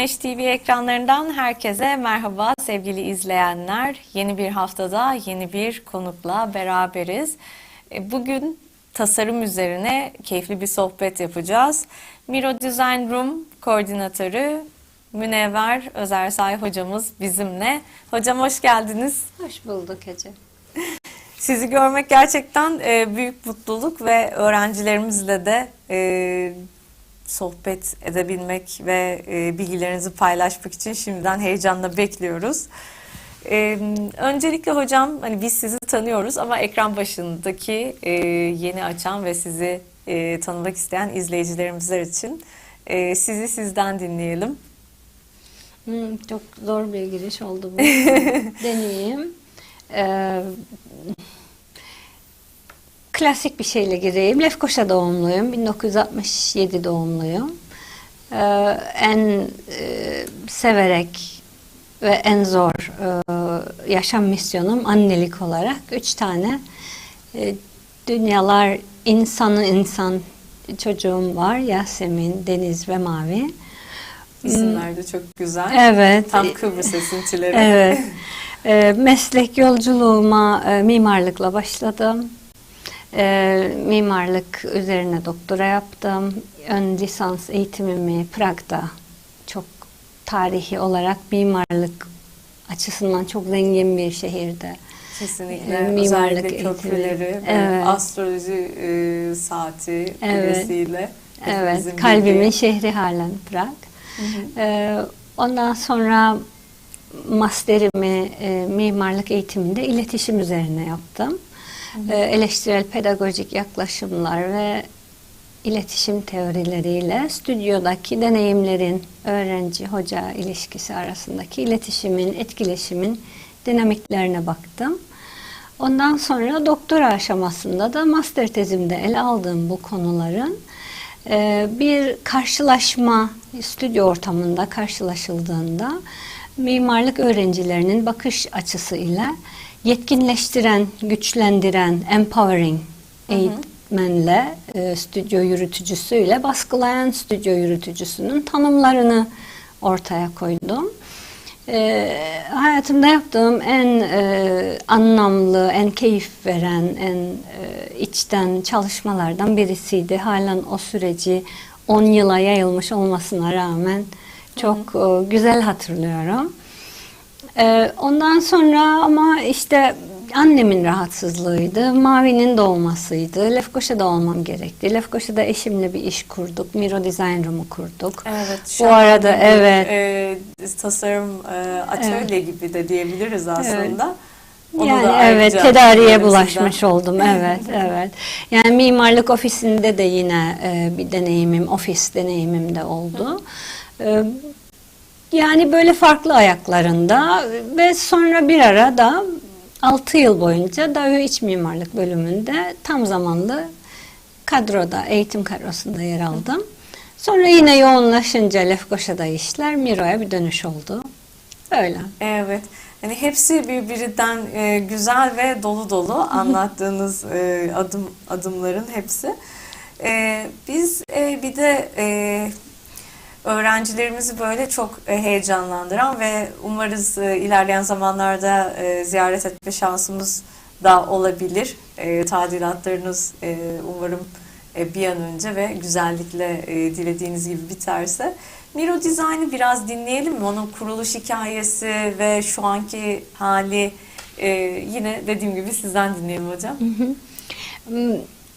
Güneş TV ekranlarından herkese merhaba sevgili izleyenler. Yeni bir haftada yeni bir konukla beraberiz. E, Bugün tasarım üzerine keyifli bir sohbet yapacağız. Miro Design Room koordinatörü Münevver Özersay hocamız bizimle. Hocam hoş geldiniz. Hoş bulduk Ece. Sizi görmek gerçekten e, büyük mutluluk ve öğrencilerimizle de e, sohbet edebilmek ve e, bilgilerinizi paylaşmak için şimdiden heyecanla bekliyoruz. E, öncelikle hocam hani biz sizi tanıyoruz ama ekran başındaki e, yeni açan ve sizi e, tanımak isteyen izleyicilerimizler için e, sizi sizden dinleyelim. Hmm, çok zor bir giriş oldu bu. Deneyeyim. Ee, klasik bir şeyle gireyim. Lefkoşa doğumluyum. 1967 doğumluyum. Ee, en e, severek ve en zor e, yaşam misyonum annelik olarak üç tane e, dünyalar insanı insan çocuğum var. Yasemin, Deniz ve Mavi. İsimler de çok güzel. Evet. Tam Kıbrıs esintileri. Evet. E, meslek yolculuğuma e, mimarlıkla başladım. E, mimarlık üzerine doktora yaptım. Ön lisans eğitimimi Prag'da çok tarihi olarak mimarlık açısından çok zengin bir şehirde. Kesinlikle. Ee, mimarlık Özellikle köprüleri ve Evet. astroloji e, saati Evet. kulesiyle. Evet, kalbimin bildiği. şehri halen Prag. E, ondan sonra masterimi e, mimarlık eğitiminde iletişim üzerine yaptım. E, eleştirel pedagojik yaklaşımlar ve iletişim teorileriyle stüdyodaki deneyimlerin öğrenci hoca ilişkisi arasındaki iletişimin, etkileşimin dinamiklerine baktım. Ondan sonra doktora aşamasında da master tezimde ele aldığım bu konuların e, bir karşılaşma stüdyo ortamında karşılaşıldığında mimarlık öğrencilerinin bakış açısı ile yetkinleştiren, güçlendiren, empowering eğitmenle, e, stüdyo yürütücüsüyle baskılayan stüdyo yürütücüsünün tanımlarını ortaya koydum. E, hayatımda yaptığım en e, anlamlı, en keyif veren, en e, içten çalışmalardan birisiydi. Halen o süreci 10 yıla yayılmış olmasına rağmen çok e, güzel hatırlıyorum. E, ondan sonra ama işte annemin rahatsızlığıydı, Mavi'nin doğmasıydı. Lefkoşa'da olmam gerekti. Lefkoşa'da eşimle bir iş kurduk. Miro Design Room'u kurduk. Evet. Bu şahane arada, bir, evet. e, tasarım e, atölye gibi de diyebiliriz aslında. Onu yani evet tedariye bulaşmış sizden. oldum evet evet. Yani mimarlık ofisinde de yine e, bir deneyimim ofis deneyimim de oldu. E, yani böyle farklı ayaklarında ve sonra bir ara da 6 yıl boyunca Dağı İç Mimarlık bölümünde tam zamanlı kadroda, eğitim kadrosunda yer aldım. Sonra yine yoğunlaşınca Lefkoşa'da işler Miro'ya bir dönüş oldu. Öyle. Evet. Hani hepsi birbirinden e, güzel ve dolu dolu anlattığınız e, adım adımların hepsi. E, biz e, bir de e, öğrencilerimizi böyle çok e, heyecanlandıran ve umarız e, ilerleyen zamanlarda e, ziyaret etme şansımız da olabilir. Tadilatlarınız umarım bir an önce ve güzellikle dilediğiniz gibi biterse. Miro Design'ı biraz dinleyelim mi? Onun kuruluş hikayesi ve şu anki hali yine dediğim gibi sizden dinleyelim hocam.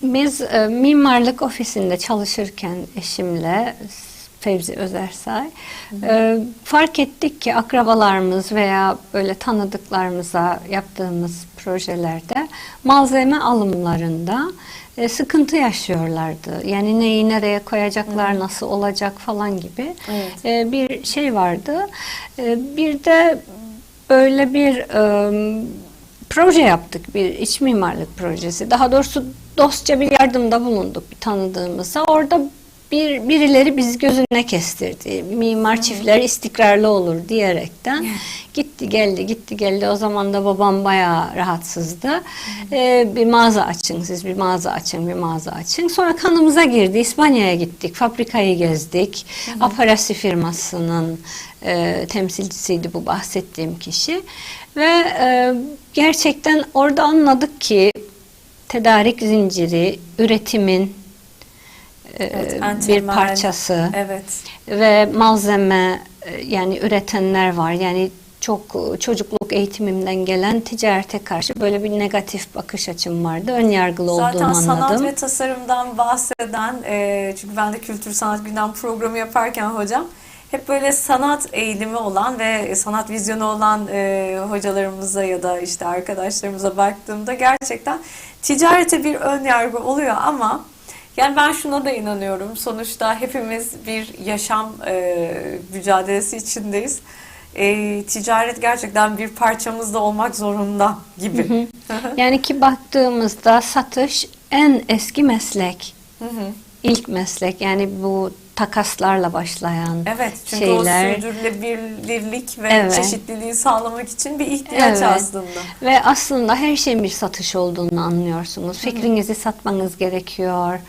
Biz mimarlık ofisinde çalışırken eşimle Fevzi Özersay e, fark ettik ki akrabalarımız veya böyle tanıdıklarımıza yaptığımız projelerde malzeme alımlarında e, sıkıntı yaşıyorlardı. Yani neyi nereye koyacaklar, nasıl olacak falan gibi Evet. e, bir şey vardı. E, bir de böyle bir e, proje yaptık, bir iç mimarlık projesi. Daha doğrusu dostça bir yardımda bulunduk bir tanıdığımıza. Orada bir birileri biz gözüne kestirdi. Mimar çiftler istikrarlı olur diyerekten gitti geldi gitti geldi. O zaman da babam bayağı rahatsızdı. Ee, bir mağaza açın siz bir mağaza açın bir mağaza açın. Sonra kanımıza girdi. İspanya'ya gittik. Fabrikayı gezdik. Aparasi firmasının e, temsilcisiydi bu bahsettiğim kişi. Ve e, gerçekten orada anladık ki tedarik zinciri, üretimin Evet, en bir parçası Evet. ve malzeme e, yani üretenler var. Yani çok e, çocukluk eğitimimden gelen ticarete karşı böyle bir negatif bakış açım vardı. Ön yargılı Zaten olduğumu sanat anladım. ve tasarımdan bahseden, e, çünkü ben de Kültür Sanat Gündem programı yaparken hocam, hep böyle sanat eğilimi olan ve sanat vizyonu olan e, hocalarımıza ya da işte arkadaşlarımıza baktığımda gerçekten ticarete bir ön yargı oluyor ama yani ben şuna da inanıyorum. Sonuçta hepimiz bir yaşam e, mücadelesi içindeyiz. E, ticaret gerçekten bir parçamızda olmak zorunda gibi. Yani ki baktığımızda satış en eski meslek. Hı hı. İlk meslek yani bu takaslarla başlayan Evet çünkü şeyler. o sürdürülebilirlik ve Evet. çeşitliliği sağlamak için bir ihtiyaç Evet. aslında. Ve aslında her şeyin bir satış olduğunu anlıyorsunuz. Fikrinizi satmanız gerekiyor,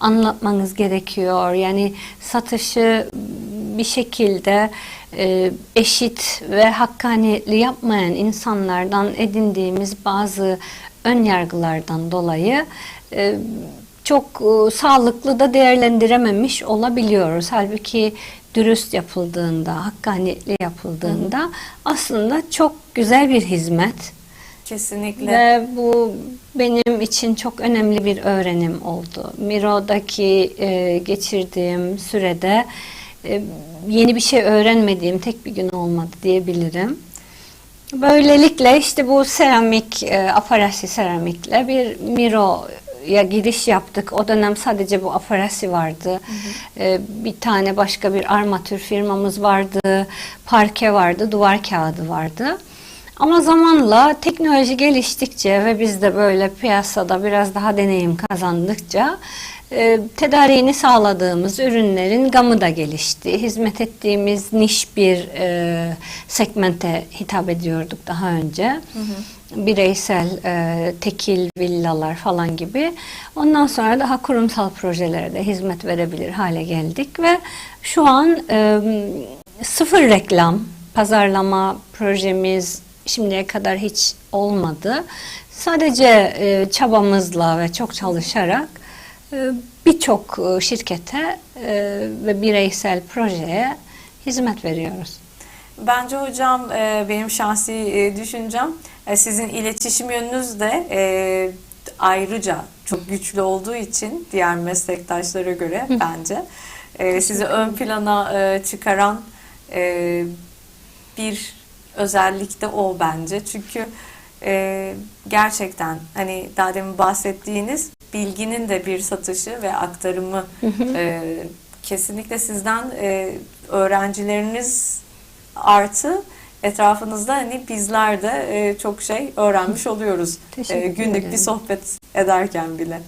anlatmanız gerekiyor. Yani satışı bir şekilde e, eşit ve hakkaniyetli yapmayan insanlardan edindiğimiz bazı ön yargılardan dolayı e, çok e, sağlıklı da değerlendirememiş olabiliyoruz. Halbuki dürüst yapıldığında, hakkaniyetli yapıldığında aslında çok güzel bir hizmet. Kesinlikle. Ve bu benim için çok önemli bir öğrenim oldu. Miro'daki e, geçirdiğim sürede e, yeni bir şey öğrenmediğim tek bir gün olmadı diyebilirim. Böylelikle işte bu seramik, e, aparasi seramikle bir Miro'ya giriş yaptık. O dönem sadece bu aparasi vardı. E, bir tane başka bir armatür firmamız vardı. Parke vardı, duvar kağıdı vardı. Ama zamanla teknoloji geliştikçe ve biz de böyle piyasada biraz daha deneyim kazandıkça e, tedariğini sağladığımız ürünlerin gamı da gelişti. Hizmet ettiğimiz niş bir e, segmente hitap ediyorduk daha önce. Bireysel e, tekil villalar falan gibi. Ondan sonra daha kurumsal projelere de hizmet verebilir hale geldik ve şu an e, sıfır reklam, pazarlama projemiz şimdiye kadar hiç olmadı. Sadece e, çabamızla ve çok çalışarak e, birçok e, şirkete e, ve bireysel projeye hizmet veriyoruz. Bence hocam e, benim şahsi e, düşüncem sizin iletişim yönünüz de e, ayrıca çok güçlü olduğu için diğer meslektaşlara göre bence e, sizi ön plana e, çıkaran e, bir özellik de o bence. Çünkü e, gerçekten hani daha demin bahsettiğiniz bilginin de bir satışı ve aktarımı e, kesinlikle sizden e, öğrencileriniz artı etrafınızda hani bizler de e, çok şey öğrenmiş oluyoruz. E, günlük ederim. bir sohbet ederken bile.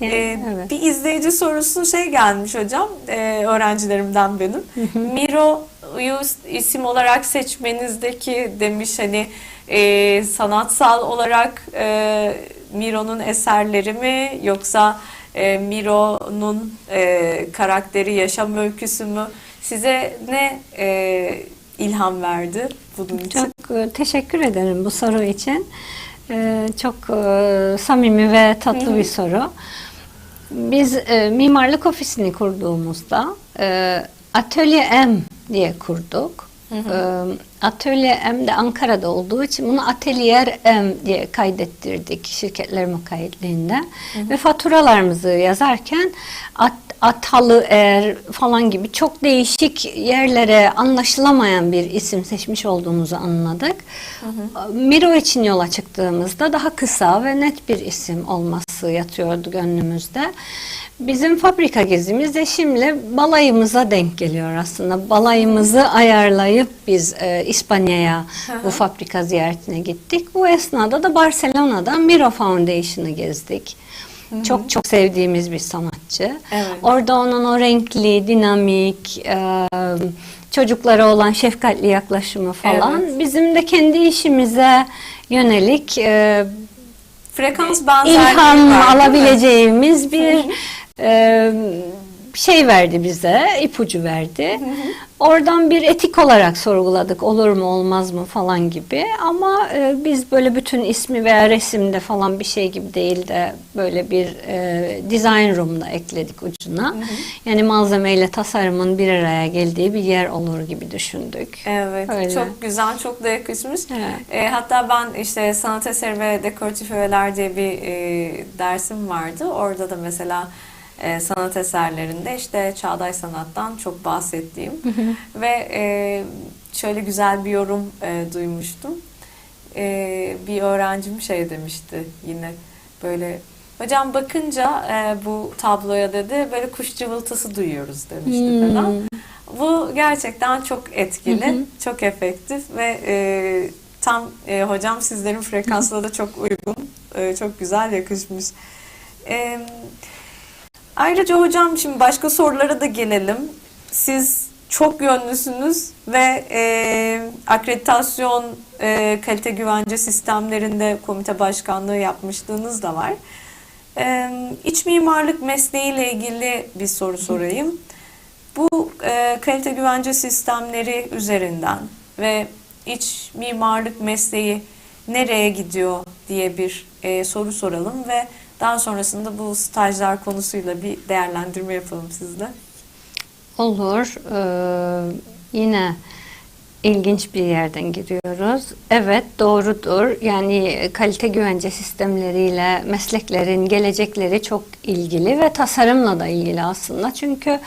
Yani, Ee, evet. Bir izleyici sorusu şey gelmiş hocam, e, öğrencilerimden benim. Miro'yu isim olarak seçmenizdeki demiş hani e, sanatsal olarak e, Miro'nun eserleri mi yoksa e, Miro'nun e, karakteri, yaşam öyküsü mü size ne e, ilham verdi bunun için? Çok e, teşekkür ederim bu soru için. E, Çok e, samimi ve tatlı bir soru. Biz e, mimarlık ofisini kurduğumuzda e, Atölye M diye kurduk. E, Atölye M de Ankara'da olduğu için bunu Atelier M diye kaydettirdik şirketler mukayyetliğinde. Ve faturalarımızı yazarken at, Atalı Er falan gibi çok değişik yerlere anlaşılamayan bir isim seçmiş olduğumuzu anladık. Miro için yola çıktığımızda daha kısa ve net bir isim olması yatıyordu gönlümüzde. Bizim fabrika gezimiz eşimle balayımıza denk geliyor aslında. Balayımızı ayarlayıp biz e, İspanya'ya bu fabrika ziyaretine gittik. Bu esnada da Barcelona'da Miro Foundation'ı gezdik. Çok çok sevdiğimiz bir sanatçı sanatçı. Evet. Orada onun o renkli, dinamik, e, çocuklara olan şefkatli yaklaşımı falan Evet. bizim de kendi işimize yönelik e, Frekans benzerliği ilham var, alabileceğimiz bir e, şey verdi bize, ipucu verdi. Oradan bir etik olarak sorguladık olur mu olmaz mı falan gibi ama e, biz böyle bütün ismi veya resimde falan bir şey gibi değil de böyle bir e, design room'da ekledik ucuna. Yani malzemeyle tasarımın bir araya geldiği bir yer olur gibi düşündük. Evet, Öyle. çok güzel, çok da yakışmış. Evet. E, hatta ben işte sanat eseri ve dekoratif öğeler diye bir e, dersim vardı. Orada da mesela e, sanat eserlerinde işte çağdaş sanattan çok bahsettiğim ve e, şöyle güzel bir yorum e, duymuştum. E, bir öğrencim şey demişti yine böyle hocam bakınca e, bu tabloya dedi böyle kuş cıvıltısı duyuyoruz demişti Hmm. falan. Bu gerçekten çok etkili, çok efektif ve e, tam e, hocam sizlerin frekansına da çok uygun, e, çok güzel yakışmış. E, ayrıca hocam şimdi başka sorulara da gelelim. Siz çok yönlüsünüz ve e, akreditasyon e, kalite güvence sistemlerinde komite başkanlığı yapmışlığınız da var. E, iç mimarlık mesleğiyle ilgili bir soru sorayım. Bu e, kalite güvence sistemleri üzerinden ve iç mimarlık mesleği nereye gidiyor diye bir e, soru soralım ve daha sonrasında bu stajlar konusuyla bir değerlendirme yapalım sizle. Olur. Ee, yine ilginç bir yerden giriyoruz. Evet doğrudur. Yani kalite güvence sistemleriyle mesleklerin gelecekleri çok ilgili ve tasarımla da ilgili aslında. Çünkü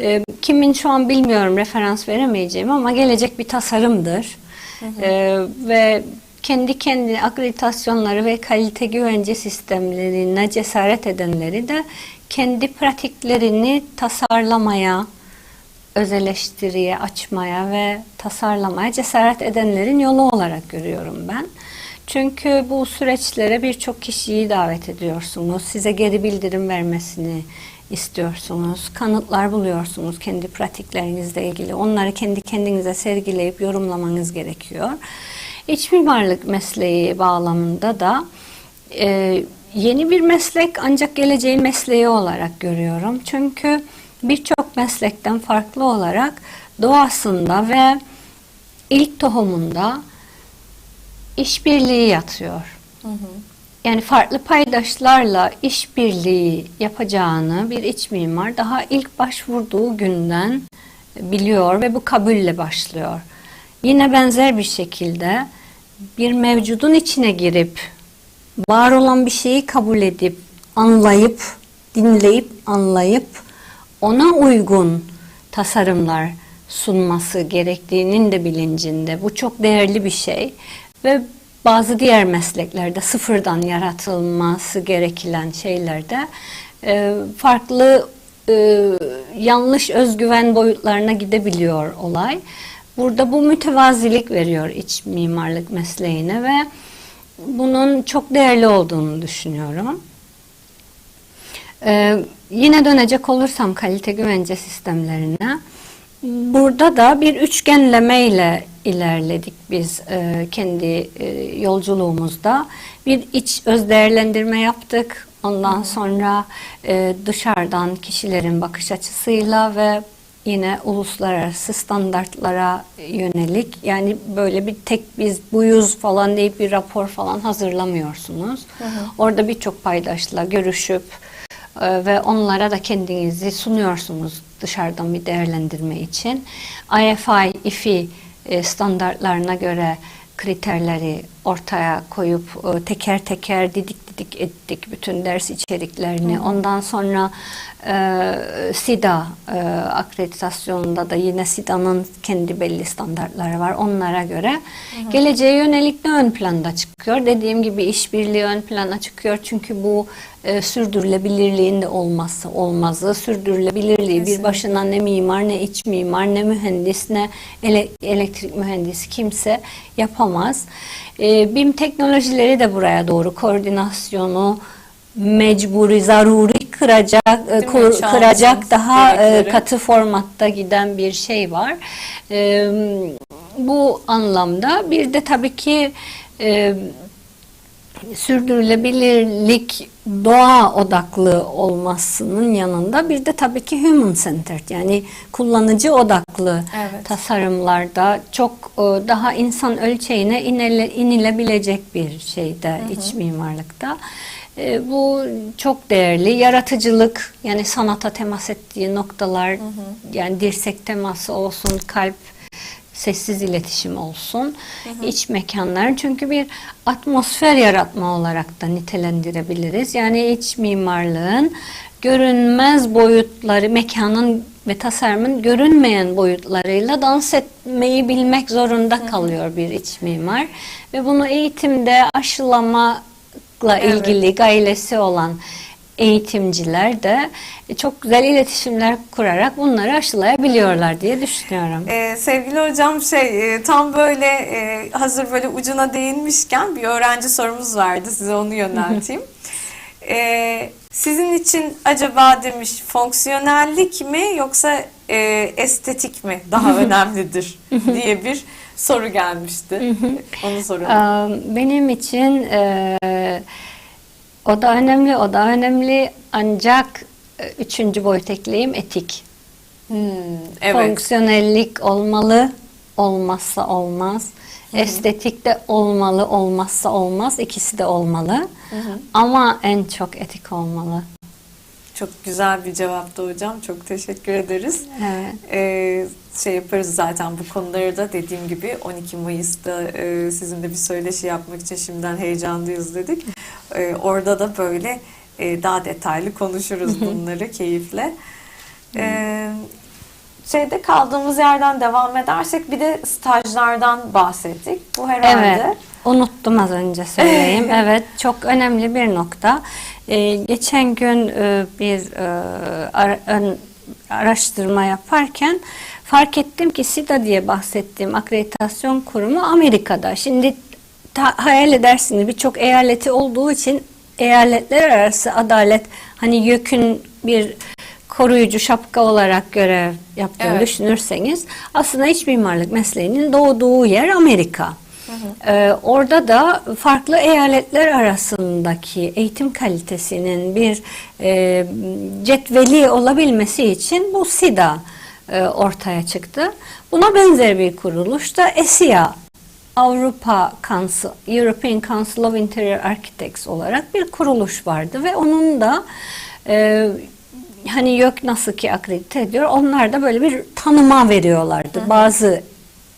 e, kimin şu an bilmiyorum referans veremeyeceğim ama gelecek bir tasarımdır. Ee, ve kendi kendine akreditasyonları ve kalite güvence sistemlerine cesaret edenleri de kendi pratiklerini tasarlamaya, öz açmaya ve tasarlamaya cesaret edenlerin yolu olarak görüyorum ben. Çünkü bu süreçlere birçok kişiyi davet ediyorsunuz. Size geri bildirim vermesini istiyorsunuz. Kanıtlar buluyorsunuz kendi pratiklerinizle ilgili. Onları kendi kendinize sergileyip yorumlamanız gerekiyor. İç mimarlık mesleği bağlamında da e, yeni bir meslek ancak geleceğin mesleği olarak görüyorum. Çünkü birçok meslekten farklı olarak doğasında ve ilk tohumunda işbirliği yatıyor. Yani farklı paydaşlarla işbirliği yapacağını bir iç mimar daha ilk başvurduğu günden biliyor ve bu kabulle başlıyor. Yine benzer bir şekilde bir mevcudun içine girip var olan bir şeyi kabul edip anlayıp dinleyip anlayıp ona uygun tasarımlar sunması gerektiğinin de bilincinde. Bu çok değerli bir şey ve bazı diğer mesleklerde sıfırdan yaratılması gereken şeylerde e, farklı e, yanlış özgüven boyutlarına gidebiliyor olay. Burada bu mütevazilik veriyor iç mimarlık mesleğine ve bunun çok değerli olduğunu düşünüyorum. Ee, yine dönecek olursam kalite güvence sistemlerine. Burada da bir üçgenleme ile ilerledik biz e, kendi e, yolculuğumuzda. Bir iç öz değerlendirme yaptık. Ondan sonra e, dışarıdan kişilerin bakış açısıyla ve yine uluslararası standartlara yönelik yani böyle bir tek biz buyuz falan deyip bir rapor falan hazırlamıyorsunuz. Orada birçok paydaşla görüşüp e, ve onlara da kendinizi sunuyorsunuz dışarıdan bir değerlendirme için. IFI, IFI e, standartlarına göre kriterleri ortaya koyup e, teker teker didik didik ettik bütün ders içeriklerini. Ondan sonra e, SIDA e, akreditasyonunda da yine SIDA'nın kendi belli standartları var. Onlara göre geleceğe yönelik de ön planda çıkıyor. Dediğim gibi işbirliği ön plana çıkıyor. Çünkü bu e, sürdürülebilirliğin de olmazsa olmazı. Sürdürülebilirliği bir Kesinlikle. başına ne mimar ne iç mimar ne mühendis ne ele- elektrik mühendisi kimse yapamaz. E, BİM teknolojileri de buraya doğru koordinasyonu mecburi, zaruri kıracak, e, Değil kur- kıracak daha e, gerekleri. katı formatta giden bir şey var. E, bu anlamda bir de tabii ki e, sürdürülebilirlik doğa odaklı olmasının yanında bir de tabii ki human centered yani kullanıcı odaklı Evet. tasarımlarda çok e, daha insan ölçeğine inile- inilebilecek bir şeyde iç mimarlıkta. E, Bu çok değerli. Yaratıcılık yani sanata temas ettiği noktalar yani dirsek teması olsun, kalp sessiz iletişim olsun, iç mekanlar çünkü bir atmosfer yaratma olarak da nitelendirebiliriz. Yani iç mimarlığın görünmez boyutları, mekanın ve tasarımın görünmeyen boyutlarıyla dans etmeyi bilmek zorunda kalıyor bir iç mimar ve bunu eğitimde aşılamakla Evet. ilgili gailesi olan eğitimciler de çok güzel iletişimler kurarak bunları aşılayabiliyorlar diye düşünüyorum. Ee, sevgili hocam şey e, tam böyle e, hazır böyle ucuna değinmişken bir öğrenci sorumuz vardı size onu yönelteyim. Ee, sizin için acaba demiş fonksiyonellik mi yoksa e, estetik mi daha önemlidir diye bir soru gelmişti. Onu soralım. Benim için e, o da önemli, o da önemli ancak e, üçüncü boyut ekleyeyim etik. Hmm, evet. Fonksiyonellik olmalı, olmazsa olmaz. Estetik de olmalı, olmazsa olmaz. İkisi de olmalı. Ama en çok etik olmalı. Çok güzel bir cevaptı hocam. Çok teşekkür ederiz. Evet. Ee, şey yaparız zaten bu konuları da dediğim gibi 12 Mayıs'ta e, sizinle bir söyleşi yapmak için şimdiden heyecanlıyız dedik. Ee, orada da böyle e, daha detaylı konuşuruz bunları keyifle. Ee, şeyde kaldığımız yerden devam edersek bir de stajlardan bahsettik. Bu herhalde. Evet. Unuttum az önce söyleyeyim. evet, çok önemli bir nokta. Ee, geçen gün e, bir e, ara- ön- araştırma yaparken fark ettim ki SIDA diye bahsettiğim akreditasyon kurumu Amerika'da. Şimdi ta- hayal edersiniz birçok eyaleti olduğu için eyaletler arası adalet hani YÖK'ün bir koruyucu şapka olarak görev yaptığını Evet. düşünürseniz aslında iç mimarlık mesleğinin doğduğu yer Amerika. Ee, orada da farklı eyaletler arasındaki eğitim kalitesinin bir e, cetveli olabilmesi için bu SIDA e, ortaya çıktı. Buna benzer bir kuruluş da ESIA Avrupa Council, European Council of Interior Architects olarak bir kuruluş vardı ve onun da e, hani YÖK nasıl ki akredite ediyor onlar da böyle bir tanıma veriyorlardı. Bazı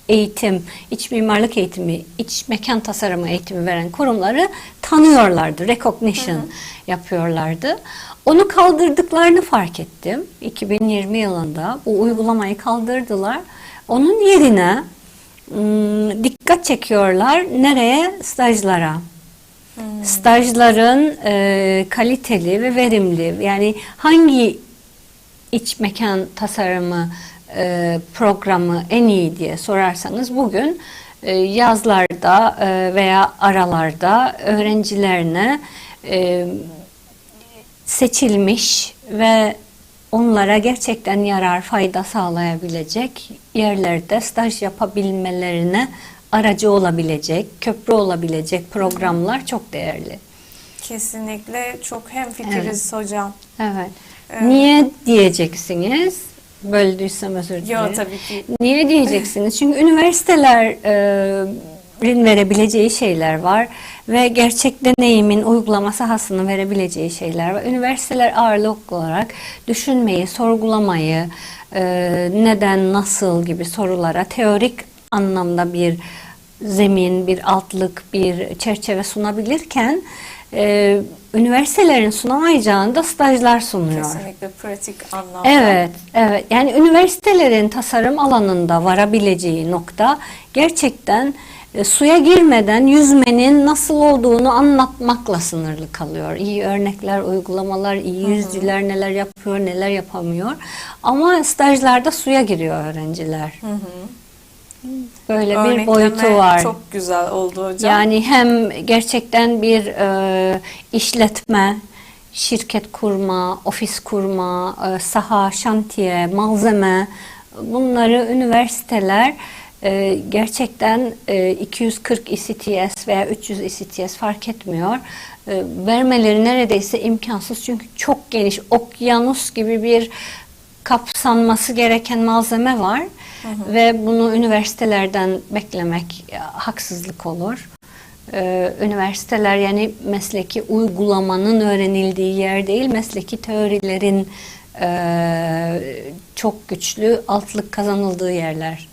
eğitim, iç mimarlık eğitimi, iç mekan tasarımı eğitimi veren kurumları tanıyorlardı. Recognition yapıyorlardı. Onu kaldırdıklarını fark ettim. 2020 yılında bu uygulamayı kaldırdılar. Onun yerine ım, dikkat çekiyorlar nereye? Stajlara. Stajların e, kaliteli ve verimli yani hangi iç mekan tasarımı programı en iyi diye sorarsanız bugün e, yazlarda e, veya aralarda öğrencilerine e, seçilmiş ve onlara gerçekten yarar, fayda sağlayabilecek yerlerde staj yapabilmelerine aracı olabilecek, köprü olabilecek programlar çok değerli. Kesinlikle çok hemfikiriz hocam. Evet. Evet. Niye diyeceksiniz? Böldüysem özür dilerim. Yo tabii ki. Niye diyeceksiniz? Çünkü üniversitelerin verebileceği şeyler var ve gerçek deneyimin uygulama sahasını verebileceği şeyler var. Üniversiteler ağırlık olarak düşünmeyi, sorgulamayı, e, neden, nasıl gibi sorulara teorik anlamda bir zemin, bir altlık, bir çerçeve sunabilirken e, üniversitelerin sunamayacağını da stajlar sunuyor. Kesinlikle pratik anlamda. Evet, evet. Yani üniversitelerin tasarım alanında varabileceği nokta gerçekten e, suya girmeden yüzmenin nasıl olduğunu anlatmakla sınırlı kalıyor. İyi örnekler, uygulamalar, iyi yüzcüler neler yapıyor, neler yapamıyor. Ama stajlarda suya giriyor öğrenciler. Böyle bir boyutu var. Çok güzel oldu hocam. Yani hem gerçekten bir e, işletme, şirket kurma, ofis kurma, e, saha, şantiye, malzeme bunları üniversiteler e, gerçekten e, 240 ECTS veya 300 ECTS fark etmiyor. E, vermeleri neredeyse imkansız çünkü çok geniş okyanus gibi bir kapsanması gereken malzeme var ve bunu üniversitelerden beklemek e, haksızlık olur. Ee, üniversiteler yani mesleki uygulamanın öğrenildiği yer değil, mesleki teorilerin e, çok güçlü altlık kazanıldığı yerler.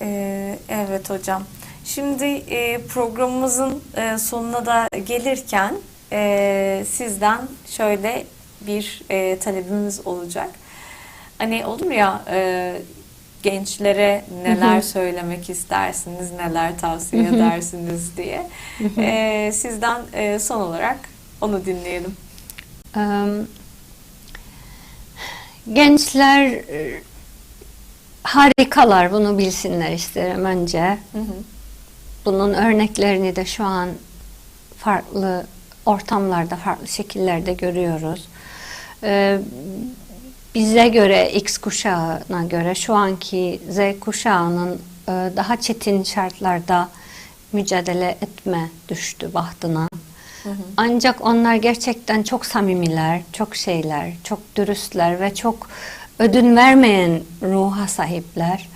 Ee, evet hocam. Şimdi e, programımızın e, sonuna da gelirken e, sizden şöyle bir e, talebimiz olacak. Hani olur ya e, gençlere neler söylemek istersiniz, neler tavsiye edersiniz diye. E, sizden e, son olarak onu dinleyelim. Gençler e, harikalar bunu bilsinler isterim önce. Bunun örneklerini de şu an farklı ortamlarda, farklı şekillerde görüyoruz. Bize göre, X kuşağına göre şu anki Z kuşağının e, daha çetin şartlarda mücadele etme düştü bahtına. Ancak onlar gerçekten çok samimiler, çok şeyler, çok dürüstler ve çok ödün vermeyen ruha sahipler.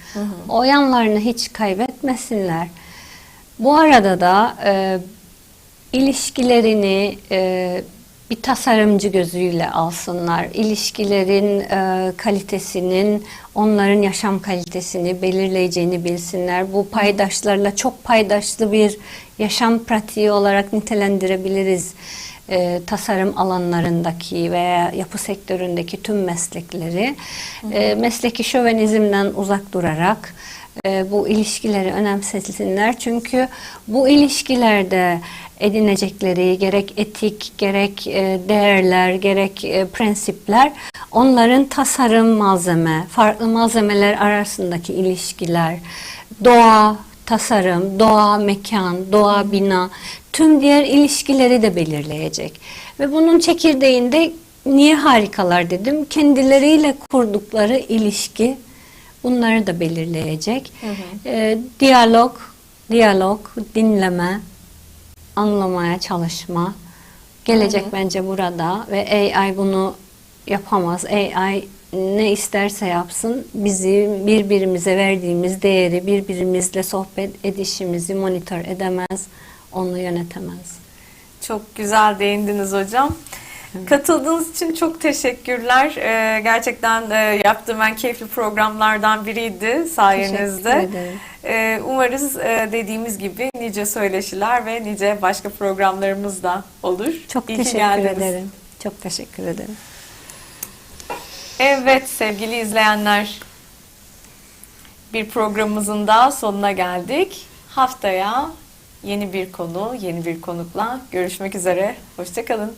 O yanlarını hiç kaybetmesinler. Bu arada da e, ilişkilerini e, bir tasarımcı gözüyle alsınlar. İlişkilerin e, kalitesinin onların yaşam kalitesini belirleyeceğini bilsinler. Bu paydaşlarla çok paydaşlı bir yaşam pratiği olarak nitelendirebiliriz. E, tasarım alanlarındaki veya yapı sektöründeki tüm meslekleri e, mesleki şövenizmden uzak durarak e, bu ilişkileri önemsesinler. Çünkü bu ilişkilerde edinecekleri gerek etik, gerek e, değerler, gerek e, prensipler onların tasarım malzeme, farklı malzemeler arasındaki ilişkiler, doğa, tasarım, doğa, mekan, doğa, bina tüm diğer ilişkileri de belirleyecek. Ve bunun çekirdeğinde niye harikalar dedim? Kendileriyle kurdukları ilişki bunları da belirleyecek. Ee, diyalog, diyalog, dinleme, anlamaya çalışma. Gelecek bence burada ve AI bunu yapamaz. AI ne isterse yapsın bizi birbirimize verdiğimiz değeri birbirimizle sohbet edişimizi monitör edemez, onu yönetemez. Çok güzel değindiniz hocam. Katıldığınız için çok teşekkürler. Ee, gerçekten e, yaptığım en keyifli programlardan biriydi sayenizde. Ee, umarız e, dediğimiz gibi nice söyleşiler ve nice başka programlarımız da olur. Çok İyi teşekkür ederim. Çok teşekkür ederim. Evet sevgili izleyenler bir programımızın daha sonuna geldik. Haftaya yeni bir konu, yeni bir konukla görüşmek üzere. Hoşçakalın.